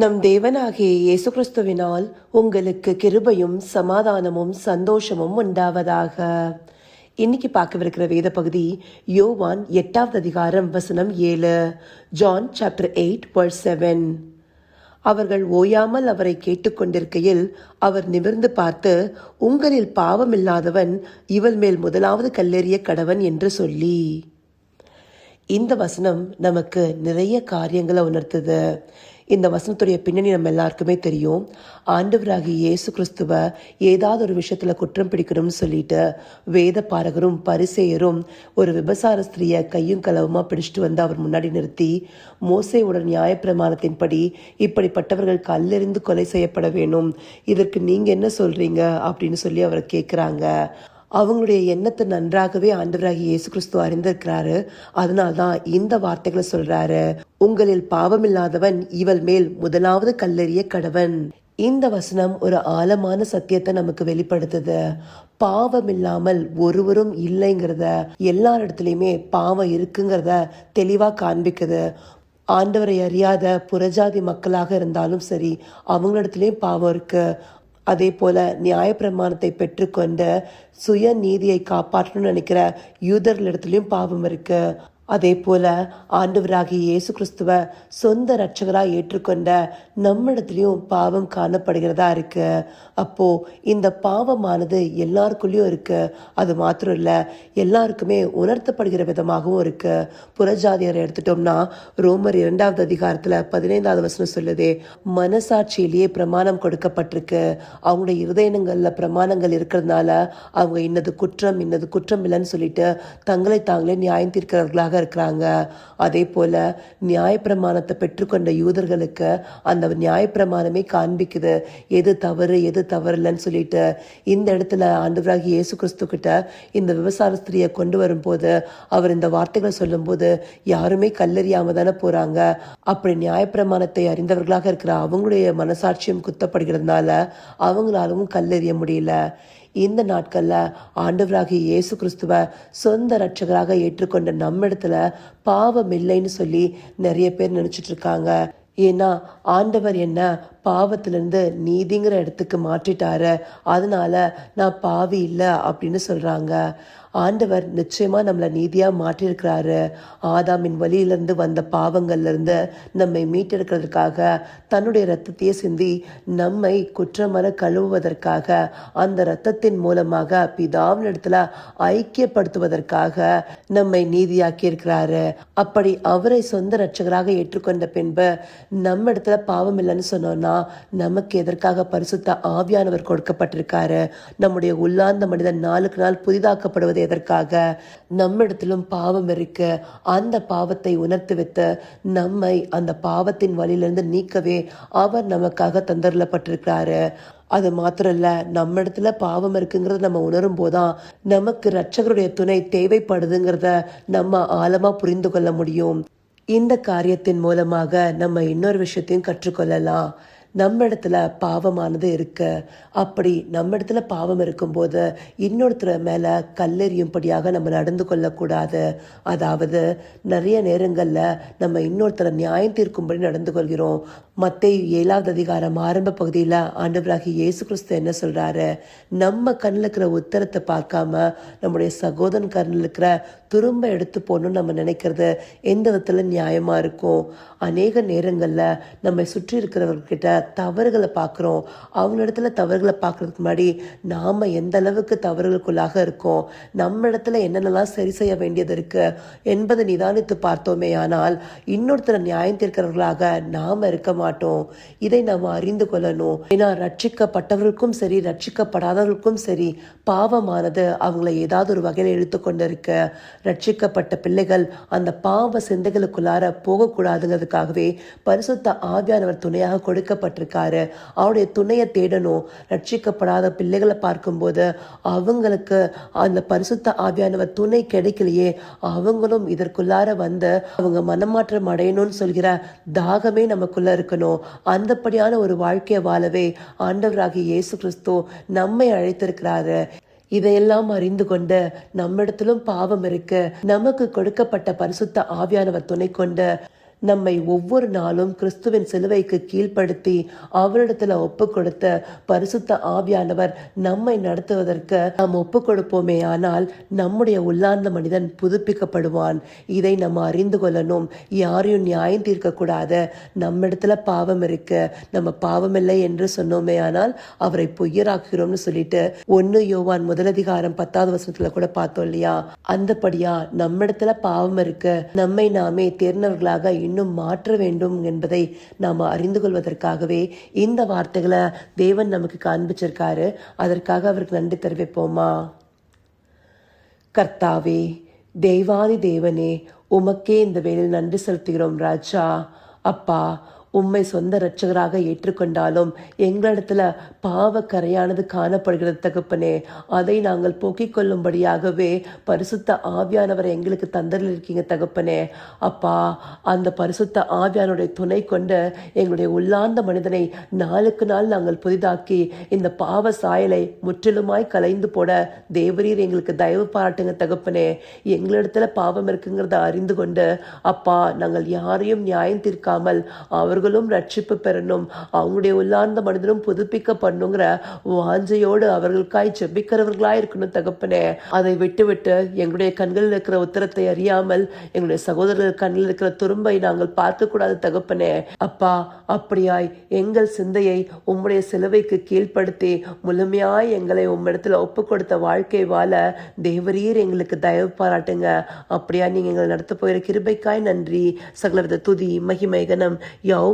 நம் தேவனாகிய இயேசு கிறிஸ்துவினால் உங்களுக்கு கிருபையும் சமாதானமும் சந்தோஷமும் உண்டாவதாக. இன்னைக்கு பார்க்கவிருக்கிற வேத பகுதி யோவான் எட்டாவது அதிகாரம் வசனம் ஏழு. John chapter eight verse seven. அவர்கள் ஓயாமல் அவரை கேட்டுக்கொண்டிருக்கையில் அவர் நிமிர்ந்து பார்த்து உங்களில் பாவமில்லாதவன் இவள் மேல் முதலாவது கல்லெறிய கடவன் என்று சொல்லி இந்த வசனம் நமக்கு நிறைய காரியங்களை உணர்த்துது. இந்த வசனத்துடைய பின்னணி நம்ம எல்லாருக்குமே தெரியும். ஆண்டவராகி இயேசு கிறிஸ்துவ ஏதாவது ஒரு விஷயத்துல குற்றம் பிடிக்கணும்னு சொல்லிட்டு வேத பாரகரும் பரிசெயரும் ஒரு விபசார ஸ்திரியை கையும் கலவுமா பிடிச்சிட்டு வந்து அவர் முன்னாடி நிறுத்தி மோசையோட நியாயப்பிரமாணத்தின்படி இப்படிப்பட்டவர்கள் கல்லெறிந்து கொலை செய்யப்பட வேணும் இதற்கு நீங்க என்ன சொல்றீங்க? அப்படின்னு சொல்லி அவரை கேட்குறாங்க அவங்களுடைய எண்ணத்தை நன்றாகவே ஆண்டவராகி இயேசு கிறிஸ்து அறிந்திருக்கிறாரு. அதனால்தான் இந்த வார்த்தைகளை சொல்றாரு. உங்களில் பாவமில்லாதவன் இவள் மேல் முதலாவது கல்லெறிய கடவன். இந்த வசனம் ஒரு ஆழமான சத்தியத்தை நமக்கு வெளிப்படுத்துது. பாவம் இல்லாமல் ஒருவரும் இல்லைங்கிறத எல்லார் இடத்துலையுமே பாவம் இருக்குங்கிறத தெளிவா காண்பிக்குது. ஆண்டவரை அறியாத புறஜாதி மக்களாக இருந்தாலும் சரி அவங்களிடத்துலேயும் பாவம் இருக்கு. அதே போல நியாயப்பிரமாணத்தை பெற்றுக்கொண்ட சுய நீதியை காப்பாற்றணும்னு நினைக்கிற யூதர்களிடத்துலயும் பாவம் இருக்கு. அதே போல ஆண்டவராகிய இயேசு கிறிஸ்துவ சொந்த ரட்சகராக ஏற்றுக்கொண்ட நம்மிடத்துலயும் பாவம் காணப்படுகிறதா இருக்கு. அப்போ இந்த பாவமானது எல்லாருக்குள்ளேயும் இருக்கு. அது மாத்திரம் இல்லை எல்லாருக்குமே உணர்த்தப்படுகிற விதமாகவும் இருக்கு. புறஜாதியரை எடுத்துட்டோம்னா ரோமர் இரண்டாவது அதிகாரத்தில் பதினைந்தாவது வசனம் சொல்லுதே மனசாட்சியிலேயே பிரமாணம் கொடுக்கப்பட்டிருக்கு. அவங்களுடைய இருதயங்களில் பிரமாணங்கள் இருக்கிறதுனால அவங்க இன்னது குற்றம் இன்னது குற்றம் இல்லைன்னு சொல்லிட்டு தங்களை தாங்களே நியாயம் தீர்க்கிறவர்களாக இருக்கிறாங்க. அதே போல் நியாயப்பிரமாணத்தை பெற்றுக்கொண்ட யூதர்களுக்கு அந்த நியாயப்பிரமாணமே காண்பிக்குது. எது தவறு எது தவறு இல்லைன்னு சொல்லிட்டு இந்த இடத்துல ஆண்டவராகி இயேசு கிறிஸ்து கிட்ட இந்த விவசாய ஸ்திரியை கொண்டு வரும்போது அவர் இந்த வார்த்தைகளை சொல்லும்போது யாருமே கல்லறியாம தானே போகிறாங்க அப்படி நியாயப்பிரமாணத்தை அறிந்தவர்களாக இருக்கிற அவங்களுடைய மனசாட்சியம் குத்தப்படுகிறதுனால அவங்களாலும் கல்லெறிய முடியல. இந்த நாட்களில் ஆண்டவராகிய இயேசு கிறிஸ்துவ சொந்த ரட்சகராக ஏற்றுக்கொண்ட நம்ம இடத்துல பாவம் இல்லைன்னு சொல்லி நிறைய பேர் நினைச்சிட்டு இருக்காங்க. ஏன்னா ஆண்டவர் என்ன பாவத்திலேருந்து நீதிங்கிற இடத்துக்கு மாற்றிட்டாரு. அதனால நான் பாவி இல்லை அப்படின்னு சொல்கிறாங்க ஆண்டவர் நிச்சயமாக நம்மளை நீதியாக மாற்றியிருக்கிறாரு. ஆதாமின் வழியிலிருந்து வந்த பாவங்கள்லேருந்து நம்மை மீட்டெடுக்கிறதுக்காக தன்னுடைய ரத்தத்தையே சிந்தி நம்மை குற்றமற கழுவுவதற்காக அந்த ரத்தத்தின் மூலமாக பிதாவின் இடத்துல ஐக்கியப்படுத்துவதற்காக நம்மை நீதியாக்கி இருக்கிறாரு அப்படி அவரை சொந்த ரட்சகராக ஏற்றுக்கொண்ட பின்பு நம்ம இடத்துல பாவம் இல்லைன்னு சொன்னோம்னா நமக்கு எதற்காக பரிசுத்த ஆவியானவர் கொடுக்கப்பட்டிருக்காரு? நம்முடைய உள்ளார்ந்த மனிதன் நாளுக்கு நாள் புதிதாக்கப்படுவது எதற்காக? நம்மிடத்திலும் பாவம் இருக்கு. அந்த பாவத்தை உணர்த்து வைத்து நம்மை அந்த பாவத்தின் வழியிலிருந்து நீக்கவே அவர் நமக்காக தந்தரலப்பட்டிருக்கிறாரு அது மாத்திரம் இல்ல நம்ம இடத்துல பாவம் இருக்குங்கிறத நம்ம உணரும் போதான் நமக்கு ரட்சகருடைய துணை தேவைப்படுதுங்கிறத நம்ம ஆழமா புரிந்து கொள்ள முடியும். இந்த காரியத்தின் மூலமாக நம்ம இன்னொரு விஷயத்தையும் கற்றுக்கொள்ளலாம். நம்ம இடத்துல பாவமானது இருக்க அப்படி நம்ம இடத்துல பாவம் இருக்கும்போது இன்னொருத்தர் மேலே கல்லெறியும்படியாக நம்ம நடந்து கொள்ளக்கூடாது. அதாவது நிறைய நேரங்களில் நம்ம இன்னொருத்தரை நியாயம் தீர்க்கும்படி நடந்து கொள்கிறோம். மத்தேயு ஏழாவது அதிகாரம் ஆரம்ப பகுதியில் ஆண்டவராகி இயேசு கிறிஸ்து என்ன சொல்கிறாரு நம்ம கண்ணில் இருக்கிற உத்தரத்தை பார்க்காம நம்முடைய சகோதரன் கண்ணில் இருக்கிற துரும்ப எடுத்து போகணும்னு நம்ம நினைக்கிறது எந்த விதத்தில் நியாயமாக இருக்கும்? அநேக நேரங்களில் நம்மை சுற்றி இருக்கிறவர்கிட்ட தவறுகளை பார்க்குறோம். அவங்க இடத்துல தவறுகளை பார்க்கறதுக்கு முன்னாடி நாம் எந்த அளவுக்கு தவறுகளுக்குள்ளாக இருக்கோம்? நம்ம இடத்துல என்னென்னலாம் சரி செய்ய வேண்டியது இருக்குது என்பதை நிதானித்து பார்த்தோமே ஆனால் இன்னொருத்தரை நியாயம் தீர்க்கிறவர்களாக நாம் இருக்க மாட்டோம். இதை நாம அறிந்து கொள்ளணும். ஏன்னா ரட்சிக்கப்பட்டவர்களுக்கும் சரி ரட்சிக்கப்படாதவர்களுக்கும் சரி பாவமானது அவங்கள ஏதாவது ஒரு வகையில் இழுத்து கொண்டு ரட்சிக்கப்பட்ட பிள்ளைகள் அந்த பாவ சிந்தைகளுக்குள்ளார போகக்கூடாதுங்கிறதுக்காகவே பரிசுத்த ஆவியானவர் துணையாக கொடுக்கப்பட்டிருக்காரு. அவருடைய துணையை தேடணும். ரட்சிக்கப்படாத பிள்ளைகளை பார்க்கும்போது அவங்களுக்கு அந்த பரிசுத்த ஆவியானவர் துணை கிடைக்கலையே. அவங்களும் இதற்குள்ளார வந்து அவங்க மனமாற்றம் அடையணும்னு சொல்கிற தாகமே நமக்குள்ள இருக்கணும் அந்தப்படியான ஒரு வாழ்க்கையை வாழவே ஆண்டவராகி இயேசு கிறிஸ்து நம்மை அழைத்திருக்கிறாரு. இதையெல்லாம் அறிந்து கொண்டு நம்மிடத்திலும் பாவம் இருக்கு. நமக்கு கொடுக்கப்பட்ட பரிசுத்த ஆவியானவர் துணை கொண்டு நம்மை ஒவ்வொரு நாளும் கிறிஸ்துவின் சிலுவைக்கு கீழ்ப்படுத்தி அவரிடத்துல ஒப்பு கொடுத்த பரிசுத்த ஆவியானவர் நம்மை நடத்துவதற்கு நாம் ஒப்பு கொடுப்போமே ஆனால் நம்முடைய உள்ளார்ந்த மனிதன் புதுப்பிக்கப்படுவான். இதை நம்ம அறிந்து கொள்ளணும். யாரையும் நியாயம் தீர்க்கக்கூடாது. நம்மிடத்துல நம்ம இடத்துல பாவம் இருக்கு. நம்ம பாவம் இல்லை என்று சொன்னோமே. ஆனால் அவரை பொய்யராக்குகிறோம்னு சொல்லிட்டு ஒன்னு யோவான் முதலதிகாரம் பத்தாவது வசனத்துல கூட பார்த்தோம் இல்லையா? அந்தபடியா நம்ம இடத்துல பாவம் இருக்கு. நம்மை நாமே தேர்ந்தவர்களாக இன்னும் மாற்ற வேண்டும் என்பதை நாம் அறிந்து கொள்வதற்காகவே இந்த வார்த்தைகளை தேவன் நமக்கு காண்பிச்சிருக்காரு. அதற்காக அவருக்கு நன்றி தெரிவிப்போமா? கர்த்தாவே தெய்வாதி தேவனே உமக்கே இந்த வேலையில் நன்றி செலுத்துகிறோம் ராஜா. அப்பா உம்மை சொந்த இரட்சகராக ஏற்றுக்கொண்டாலும் எங்களிடத்துல பாவ கரையானது காணப்படுகிறது தகப்பனே. அதை நாங்கள் போக்கிக் கொள்ளும்படியாகவே பரிசுத்த ஆவியானவரை எங்களுக்கு தந்தரில் இருக்கீங்க தகப்பனே. அப்பா அந்த பரிசுத்த ஆவியானுடைய துணை கொண்டு எங்களுடைய உள்ளார்ந்த மனிதனை நாளுக்கு நாள் நாங்கள் புதிதாக்கி இந்த பாவ சாயலை முற்றிலுமாய் கலைந்து போட தேவரீர் எங்களுக்கு தயவு பாராட்டுங்க தகப்பனே. எங்களிடத்துல பாவம் இருக்குங்கிறத அறிந்து கொண்டு அப்பா நாங்கள் யாரையும் நியாயம் தீர்க்காமல் அவர்களும் ரட்சிப்பு பெறணும். அவங்களுடைய உள்ளார்ந்த மனிதனும் புதுப்பிக்கப்படணுங்கிற வாஞ்சையோடு அவர்களுக்காய் செபிக்கிறவர்களாக இருக்கணும் தகப்பனே. அதை விட்டு விட்டு எங்களுடைய கண்களில் இருக்கிற உத்தரத்தை அறியாமல் எங்களுடைய சகோதரர் கண்ணில் இருக்கிற துரும்பை நாங்கள் பார்க்க கூடாது தகப்பனே. அப்பா அப்படியாய் எங்கள் சிந்தையை உம்முடைய சிலுவைக்கு கீழ்ப்படுத்தி முழுமையாய் எங்களை உம்மிடத்துல ஒப்பு கொடுத்த வாழ்க்கை வாழ தேவரீர் எங்களுக்கு தயவு பாராட்டுங்க. அப்படியா நீங்க எங்களை நடத்த போகிற கிருபைக்காய் நன்றி. சகலவித துதி மகிமை கனம் யாவும்